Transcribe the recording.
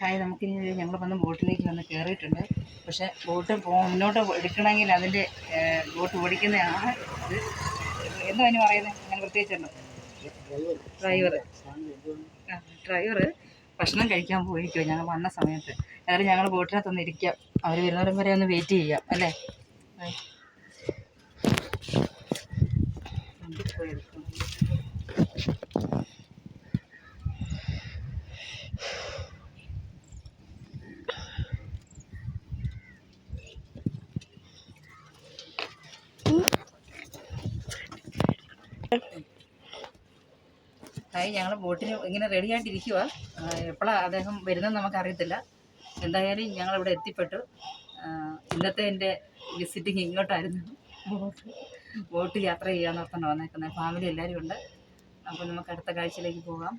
Hi നമുക്കിനി ഞങ്ങൾ വന്ന് ബോട്ടിലേക്ക് വന്ന് കയറിയിട്ടുണ്ട് പക്ഷെ ബോട്ട് മുന്നോട്ട് എടുക്കണമെങ്കിൽ അതിന്റെ ബോട്ട് ഓടിക്കുന്ന ആ ഇത്. എന്താ അതിന് പറയുന്നത് അങ്ങനെ പ്രത്യേകിച്ചുണ്ടോ ഡ്രൈവർ ഡ്രൈവർ ഭക്ഷണം കഴിക്കാൻ പോയിരിക്കുമോ ഞങ്ങൾ വന്ന സമയത്ത്. അതായത് ഞങ്ങൾ ബോട്ടിനകത്തൊന്ന് ഇരിക്കാം. അവർ വരുന്നവരും വരെ ഒന്ന് വെയിറ്റ് ചെയ്യാം അല്ലേ? പോയി ഹായ് ഞങ്ങൾ ബോട്ടിന് ഇങ്ങനെ റെഡി ആയിട്ടിരിക്കുക എപ്പോഴാണ് അദ്ദേഹം വരുന്നത് നമുക്കറിയത്തില്ല. എന്തായാലും ഞങ്ങളിവിടെ എത്തിപ്പെട്ടു. ഇന്നത്തെ എന്റെ വിസിറ്റിങ് ഇങ്ങോട്ടായിരുന്നു. ബോട്ട്. യാത്ര ചെയ്യാന്ന് ഓർത്താണ് വന്നേക്കുന്നത് ഫാമിലി എല്ലാവരും ഉണ്ട്. അപ്പോൾ നമുക്ക് അടുത്ത കാഴ്ചയിലേക്ക് പോകാം.